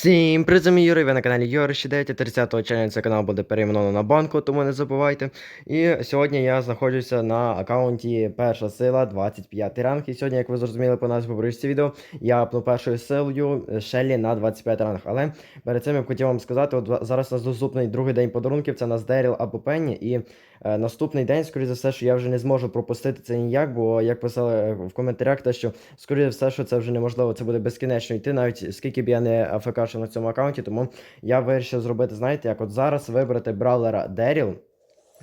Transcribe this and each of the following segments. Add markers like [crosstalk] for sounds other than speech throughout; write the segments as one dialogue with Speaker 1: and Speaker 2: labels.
Speaker 1: Всім вами Юрій, ви на каналі Юрій 9 30 червня цей канал буде перейменовано на банку, тому не забувайте. І сьогодні я знаходжуся на аккаунті Перша сила 25 ранг. І сьогодні, як ви зрозуміли по назві побережці відео, я апну першою силою Шеллі на 25 ранг. Але перед цим я б хотів вам сказати, от зараз у нас доступний другий день подарунків, це у нас Деріл або Пенні. І е, наступний день, скоріше за все, що я вже не зможу пропустити це ніяк, бо як писали в коментарях, те, що скоріше за все, що це вже неможливо, це буде безкінечно йти, навіть скільки б я не афекашив на цьому аккаунті, тому я вирішив зробити, знаєте, як от зараз вибрати бравлера Деріл.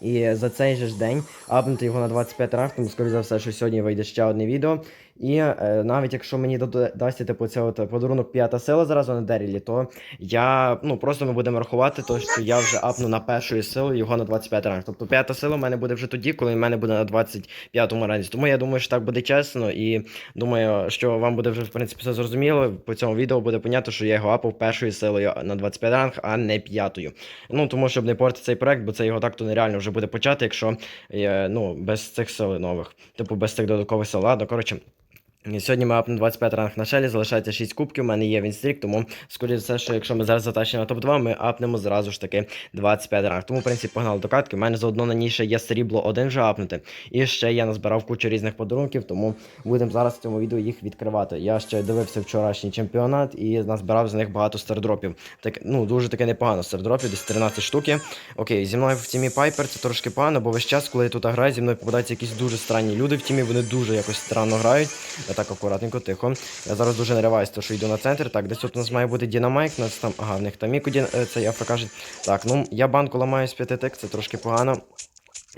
Speaker 1: І за цей же ж день апнути його на 25 ранг, тому скоріше за все, що сьогодні вийде ще одне відео. І е, навіть якщо мені дода- дасть типу це от подарунок п'ята сила зразу на Дерілі, то я ну просто ми будемо рахувати, то що я вже апну на першою силою його на 25 ранг. Тобто п'ята сила в мене буде вже тоді, коли в мене буде на 25-му ранзі. Тому я думаю, що так буде чесно, і думаю, що вам буде вже в принципі все зрозуміло. По цьому відео буде понятно, що я його апав першою силою на 25 ранг, а не п'ятою. Ну тому щоб не портити цей проект, бо це його так то нереально вже буде почати, якщо е, ну без цих сил нових, типу без цих додаткових сил. Ладно, коротше. Сьогодні ми апнемо 25 ранг на шелі, залишається 6 кубків, у мене є вінстрік, тому скоріше все, що якщо ми зараз затащимо на топ-2, ми апнемо зразу ж таки 25 ранг. Тому, в принципі, погнали до катки. У мене заодно на ній ще є срібло один вже апнути. І ще я назбирав кучу різних подарунків, тому будемо зараз в цьому відео їх відкривати. Я ще дивився вчорашній чемпіонат і назбирав з них багато стардропів. Так, ну, дуже таки непогано стардропів, десь 13 штуки. Окей, зі мною в тімі Пайпер це трошки погано, бо весь час, коли я тут граю, зі мною попадаються якісь дуже странні люди в тімі, вони дуже якось странно грають. Так акуратненько, тихо. Я зараз дуже нариваюся, що йду на центр. Так, десь тут у нас має бути Дінамайк, нас там, ага, в них там Міку Дін... е, цей Афра. Так, ну я банку ламаю з п'яти тик, це трошки погано.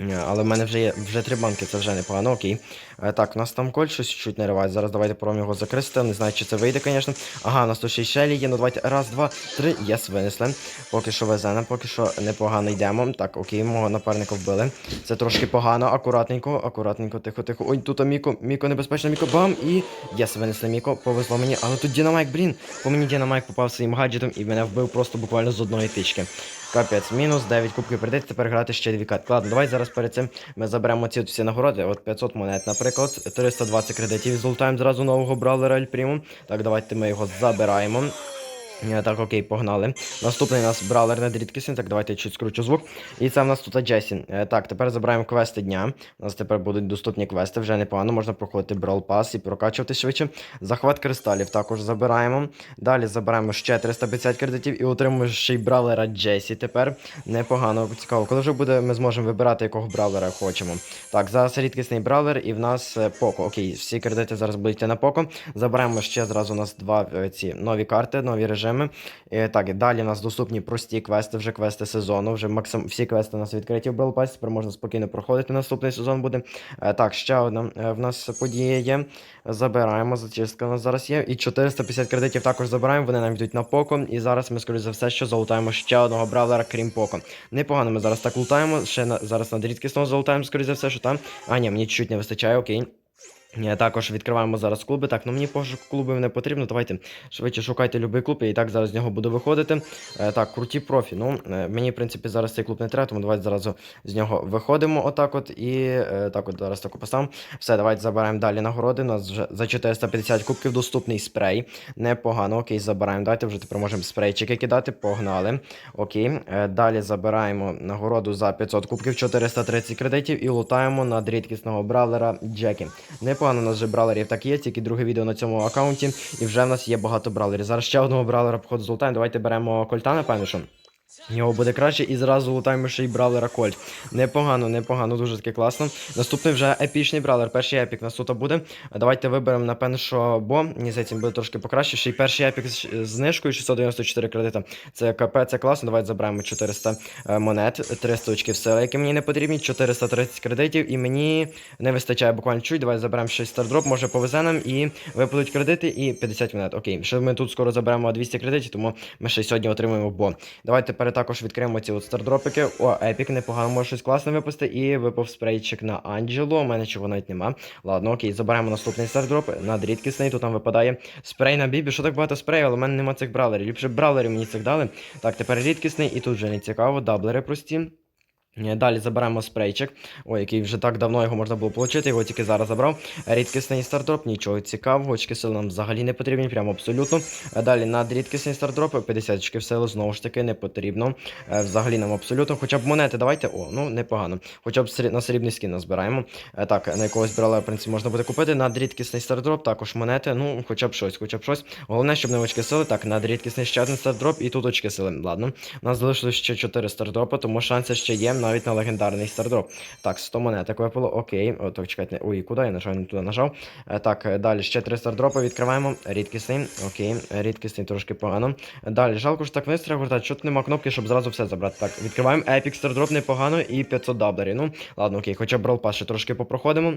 Speaker 1: Е, Але в мене вже є вже три банки, це вже непогано, окей. Е, Так, у нас там коль щось чуть не риває. Зараз давайте пробуємо його закрити. Не знаю, чи це вийде, звісно. Ага, у нас тут ще й шелі є. Ну давайте. Раз, два, три. Єс, винесли. Поки що везе поки що непогано йдемо. Так, окей, мого напарника вбили. Це трошки погано, акуратненько, акуратненько, тихо, тихо. Ой, тут Міко, Міко небезпечно, Міко, бам! І єс, винесли Міко, повезло мені. Але тут Дінамайк, блін. По мені Дінамайк попав своїм гаджетом і мене вбив просто буквально з одної тички. Капець, мінус 9 кубків прийдеться тепер грати ще дві катки. Ладно, давай зараз перед цим ми заберемо ці всі нагороди. От 500 монет, наприклад, 320 кредитів. Золотаємо зразу нового брали Ель Пріму. Так, давайте ми його забираємо. Е, Так, окей, погнали. Наступний у нас бравлер недрідкісний. Так, давайте я чуть скручу звук. І це в нас тут Джесі. Е, Так, тепер забираємо квести дня. У нас тепер будуть доступні квести, вже непогано. Можна проходити Brawl Pass і прокачувати швидше. Захват кристалів також забираємо. Далі забираємо ще 350 кредитів і отримуємо ще й бравлера Джесі тепер. Непогано, цікаво. Коли вже буде, ми зможемо вибирати, якого бравлера хочемо. Так, зараз рідкісний бравлер і в нас е, Поко. Окей, всі кредити зараз будуть йти на Поко. Забираємо ще зразу у нас два ці нові карти, нові режими. Е, Так, далі у нас доступні прості квести, вже квести сезону. Вже максим... всі квести у нас відкриті в Pass, тепер можна спокійно проходити. Наступний сезон буде. Е, Так, ще одна е, в нас подія є. Забираємо, зачистка у нас зараз є. І 450 кредитів також забираємо, вони нам йдуть на Поко. І зараз ми, скоріше за все, що залутаємо ще одного бравлера, крім Поко. Непогано ми зараз так лутаємо. Ще на... зараз на рідкісного залутаємо, скоріше за все, що там. А, ні, мені чуть не вистачає, окей. Е, Також відкриваємо зараз клуби. Так, ну мені пошук клубів не потрібно. Давайте швидше шукайте будь-який клуб, я і так зараз з нього буду виходити. Е, так, круті профі. Ну, е, мені, в принципі, зараз цей клуб не треба, тому давайте зразу з нього виходимо. Отак от. І так от зараз таку поставимо. Все, давайте забираємо далі нагороди. У нас вже за 450 кубків доступний спрей. Непогано. Окей, забираємо. Давайте вже тепер можемо спрейчики кидати. Погнали. Окей. Далі забираємо нагороду за 500 кубків, 430 кредитів і лутаємо на рідкісного бравлера Джекі. Непогано у нас вже бралерів так є, тільки друге відео на цьому аккаунті, і вже в нас є багато бралерів. Зараз ще одного бралера, походу золотаємо. Давайте беремо кольта, напевно, що. В нього буде краще і зразу лутаємо ще й бравлера Кольт. Непогано, непогано, дуже таки класно. Наступний вже епічний бравлер. Перший епік нас тут буде. Давайте виберемо, напевно, що бо. Мені здається, він буде трошки покраще. Ще й перший епік з з знижкою 694 кредита. Це КП, це класно. Давайте забираємо 400 е, монет, 300 очків сили, які мені не потрібні, 430 кредитів, і мені не вистачає буквально чуть. Давайте заберемо ще й стардроп, може повезе нам і випадуть кредити і 50 монет. Окей, ще ми тут скоро заберемо 200 кредитів, тому ми ще сьогодні отримаємо бо. Давайте тепер також відкриємо ці от стардропики. О, епік, непогано, може щось класне випусти. І випав спрейчик на Анджело. У мене чого навіть нема. Ладно, окей, заберемо наступний стардроп. Надрідкісний, тут нам випадає спрей на бібі. Що так багато спреїв, але в мене нема цих бралерів. Ліпше бралерів мені цих дали. Так, тепер рідкісний, і тут вже не цікаво. Даблери прості. Е, Далі заберемо спрейчик. Ой, який вже так давно його можна було отримати, його тільки зараз забрав. Рідкісний стардроп, нічого цікавого, очки сили нам взагалі не потрібні, прямо абсолютно. Е, Далі надрідкісний стардроп, 50 очків сили, знову ж таки, не потрібно. Е, Взагалі нам абсолютно. Хоча б монети давайте. О, ну непогано. Хоча б на срібний скін назбираємо. Е, Так, на якогось брала, в принципі, можна буде купити. Надрідкісний стардроп, також монети. Ну, хоча б щось, хоча б щось. Головне, щоб не очки сили. Так, надрідкісний ще один стардроп і тут очки сили. Ладно. У нас залишилось ще 4 стардропи, тому шанси ще є навіть на легендарний стардроп. Так, 100 монеток випало, окей. О, так, чекайте. Ой, куди я нажав? Не туди нажав. Е, Так, е, далі ще три стардропи відкриваємо. Рідкісний, окей, рідкісний трошки погано. Далі, жалко, що так вниз треба гортати. Що тут нема кнопки, щоб зразу все забрати. Так, відкриваємо Епік стардроп непогано і 500 даблерів. Ну, ладно, окей, хоча б Brawl ще трошки попроходимо.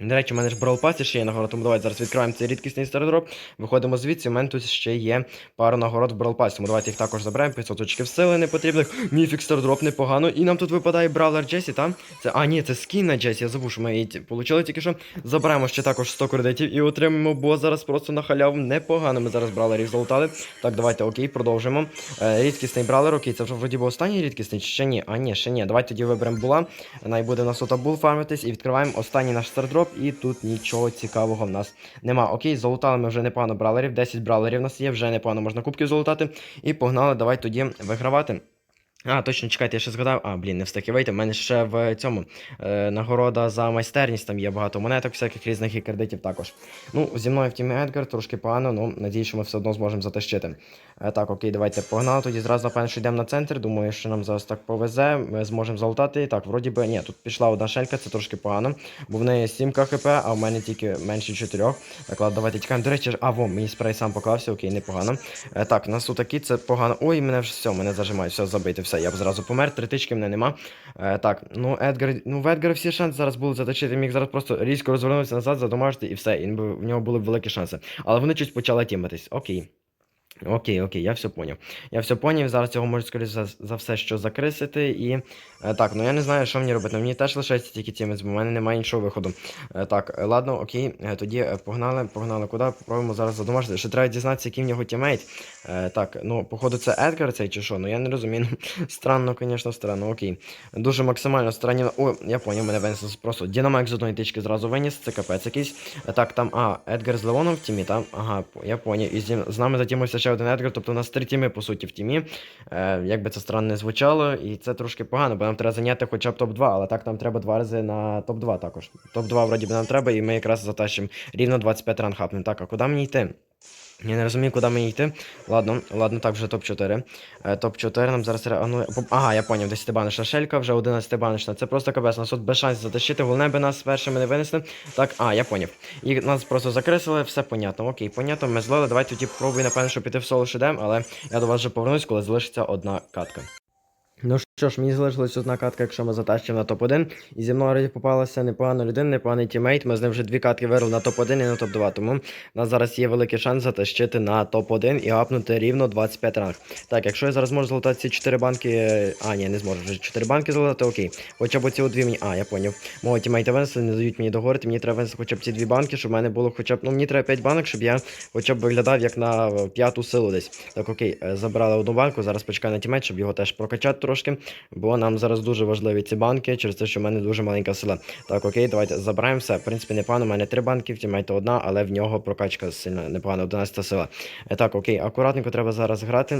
Speaker 1: До речі, у мене ж Brawl Pass ще є нагород, тому давайте зараз відкриваємо цей рідкісний стардроп. Виходимо звідси, у мене тут ще є пару нагород в Brawl Pass, тому давайте їх також заберемо. 500 очків сили непотрібних. Міфік стардроп непогано. І нам тут випадає Бравлер Джесі, та? Це, а, ні, це скін на Джесі, я забув, що ми її получили тільки що. Забираємо ще також 100 кредитів і отримаємо, бо зараз просто на халяву непогано. Ми зараз бравлерів залутали. Так, давайте, окей, продовжимо. Е, рідкісний бравлер, окей, це вже вроді був останній рідкісний, чи ще ні? А, ні, ще ні. Давайте тоді виберемо була. Най буде у нас тут бул фармитись і відкриваємо останній наш стардроп, і тут нічого цікавого в нас нема. Окей, золотали ми вже непогано бралерів, 10 бралерів у нас є, вже непогано можна кубків золотати. І погнали, давай тоді вигравати. А, точно, чекайте, я ще згадав. А, блін, не встиг і. У мене ще в цьому е, нагорода за майстерність, там є багато монеток, всяких різних і кредитів також. Ну, зі мною в тімі Едгар трошки погано, ну, надію, що ми все одно зможемо затащити. Е, так, окей, давайте погнали. Тоді зразу, напевно, що йдемо на центр. Думаю, що нам зараз так повезе. Ми зможемо залутати. Так, вроді би, ні, тут пішла одна шелька, це трошки погано. Бо в неї 7 хп, а в мене тільки менше 4. Так, ладно, давайте тікаємо. До речі, а, во, мені спрей сам поклався, окей, непогано. Е, так, нас тут такі, це погано. Ой, мене вже все, мене зажимають, все забити, все, я б зразу помер, три тички мене нема. Е, так, ну Едгар, ну в Едгара всі шанси зараз були заточити. Міг зараз просто різко розвернутися назад, задомажити і все. І в нього були б великі шанси. Але вони щось почали тімитись. Окей. Окей, окей, я все поняв. Я все поняв, зараз цього можуть, скоріше за, за все, що закрисити. І. Е, так, ну я не знаю, що мені робити. Ну, мені теж лишається тільки тімець, бо в мене немає іншого виходу. Е, так, е, ладно, окей, е, тоді е, погнали, погнали куди. Попробуємо зараз задомажити. Ще треба дізнатися, який в нього тімейт. Е, так, ну, походу, це Едгар цей чи що? Ну я не розумію. [laughs] странно, звісно, странно, окей. Дуже максимально странно. О, я поняв, мене винесли просто. Дінамек з одної тички зразу виніс, це капець якийсь. Е, Так, там, а, Едгар з Леоном в тімі, там? Ага, я поняв. І з, з нами затімився ще один Едгар, тобто у нас три тіми, по суті, в тімі. Е, як би це странно не звучало, і це трошки погано, бо нам треба зайняти хоча б топ-2, але так нам треба два рази на топ-2 також. Топ-2 вроді би нам треба, і ми якраз затащимо рівно 25 ран хапнемо. Так, а куди мені йти? Я не розумію, куди мені йти. Ладно, ладно, так, вже топ-4. Е, топ-4 нам зараз а, Ну, ага, я поняв, 10 баночна шелька, вже 11 баночна. Це просто капець, нас тут без шансів затащити. Головне би нас першими не винесли. Так, а, я поняв. І нас просто закресили, все понятно. Окей, понятно, ми злили. Давайте тоді пробуй, напевно, що піти в соло шедем, але я до вас вже повернусь, коли залишиться одна катка. Ну що ж, мені залишилась одна катка, якщо ми затащимо на топ-1. І зі мною раді попалася непогана людина, непоганий тімейт. Ми з ним вже дві катки вирили на топ-1 і на топ-2. Тому у нас зараз є великий шанс затащити на топ-1 і гапнути рівно 25 ранг. Так, якщо я зараз можу золотати ці 4 банки. е, А, ні, не зможу. Вже 4 банки золотати, окей. Хоча б ці дві мені. А, я поняв. Мого тімейта винесли, не дають мені договорити. Мені треба винести хоча б ці дві банки, щоб в мене було хоча б. Ну, мені треба 5 банок, щоб я хоча б виглядав як на е, п'яту силу десь. Так, окей, е, забрали одну банку, зараз почекаю на тімейт, щоб його теж прокачати трошки. Бо нам зараз дуже важливі ці банки, через те, що в мене дуже маленька сила. Так, окей, давайте забираємо все. В принципі, непогано. У мене три банки, в тімейта одна, але в нього прокачка сильно непогана, 11 сила. Е, Так, окей, акуратненько треба зараз грати.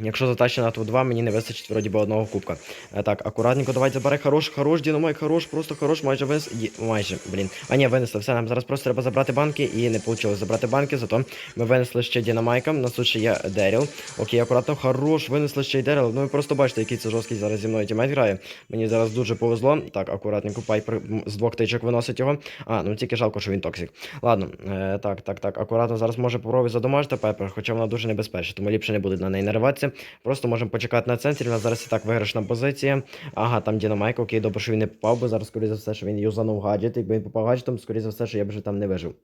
Speaker 1: Якщо затащити на топ-2, мені не вистачить вроді би одного кубка. Е, так, акуратненько, давайте забирай. Хорош, хорош, Дінамайк, хорош, просто хорош, майже винес. Майже, блін. А ні, винесли. Все, нам зараз просто треба забрати банки і не вийшло забрати банки, зато ми винесли ще Дінамайка. У нас тут ще є Деріл. Окей, акуратно, хорош, винесли ще й Деріл. Ну ви просто бачите, який це жорсткий зараз зі мною тімейт грає. Мені зараз дуже повезло. Так, акуратненько, Пайпер з двох тичок виносить його. А, ну тільки жалко, що він токсик. Ладно, е, так, так, так, акуратно зараз може попробувати задомажити Пайпер, хоча вона дуже небезпечна, тому ліпше не буде на неї нариватися. Просто можемо почекати на центрі. У нас зараз і так виграшна позиція. Ага, там Дінамайк, окей, добре, що він не попав, бо зараз, скоріше за все, що він юзанув гаджет. Якби він попав гаджетом, скоріше за все, що я б вже там не вижив.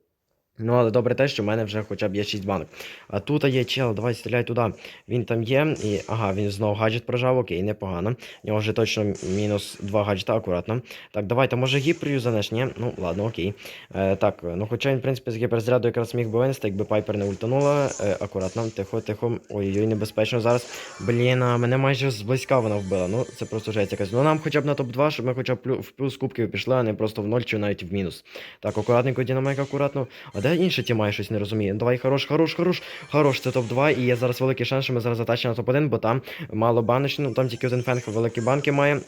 Speaker 1: Ну, але добре те, що в мене вже хоча б є 6 банок. А тут є чел, давай стріляй туди. Він там є, і. Ага, він знову гаджет прожав, окей, непогано. У нього вже точно мінус 2 гаджета, акуратно. Так, давайте, може гіп юзанеш, ні? Ну, ладно, окей. Е, так, ну хоча він, в принципі, з гіперзаряду якраз міг би винести, якби Пайпер не ультанула. Е, акуратно, тихо, тихо. Ой-ой, небезпечно зараз. Блін, а мене майже зблизька вона вбила. Ну, це просто жесть якась. Ну нам хоча б на топ-2, щоб ми хоча б в плюс кубків пішли, а не просто в ноль чи навіть в мінус. Так, акуратненько, Дінамайк, акуратно. Де тіма, я щось не розуміє? Давай, хорош, хорош, хорош, хорош, це топ-2, і є зараз великий шанс, що ми зараз затачимо на топ-1, бо там мало баночок, ну там тільки один фенг великі банки має.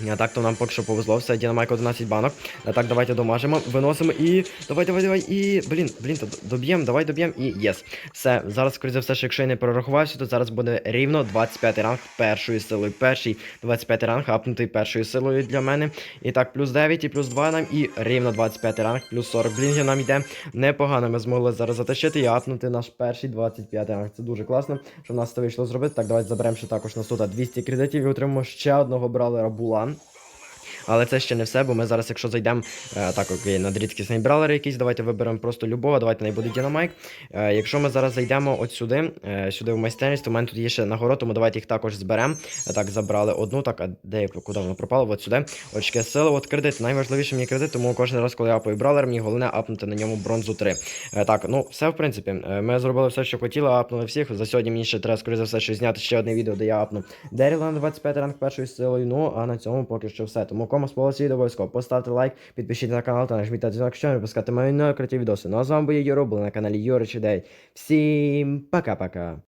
Speaker 1: А так то нам поки що повезло, все, Дінамайк 11 банок. А так, давайте домажемо, виносимо і. Давай, давай, давай, і. Блін, блін, то доб'ємо, давай доб'ємо і єс. Все, зараз, скоріше за все, що якщо я не прорахувався, то зараз буде рівно 25 ранг першою силою. Перший 25 ранг, апнутий першою силою для мене. І так, плюс 9 і плюс 2 нам, і рівно 25 ранг, плюс 40 блінгів нам йде. Непогано ми змогли зараз затащити і апнути наш перший 25 ранг. Це дуже класно, що в нас це вийшло зробити. Так, давайте заберемо ще також на сута 200 кредитів і отримаємо ще одного бралера Булан. Але це ще не все, бо ми зараз, якщо зайдемо е, так, окей, на рідкісний бралер якийсь, давайте виберемо просто любого, давайте не буде Дінамайк. Е, якщо ми зараз зайдемо от сюди, е, сюди в майстерність, то в мене тут є ще нагород, тому давайте їх також зберемо. Так, забрали одну, так, а де куди воно пропало? От сюди. Очки сили, от кредит. Найважливіше мені кредит, тому кожен раз, коли я апаю бралер, мені головне апнути на ньому бронзу 3. Е, так, ну все в принципі. Ми зробили все, що хотіли, апнули всіх. За сьогодні мені ще треба, скоріше за все, що зняти ще одне відео, де я апну Деріла на 25 ранг першою силою. Ну, а на цьому поки що все. Тому кому сподобалося відео, обов'язково поставте лайк, підпишіться на канал та нажміть на дзвінок, щоб не пропускати мої нові круті відоси. Ну а з вами був Юро, були на каналі Юрич Ідей. Всім пока-пока.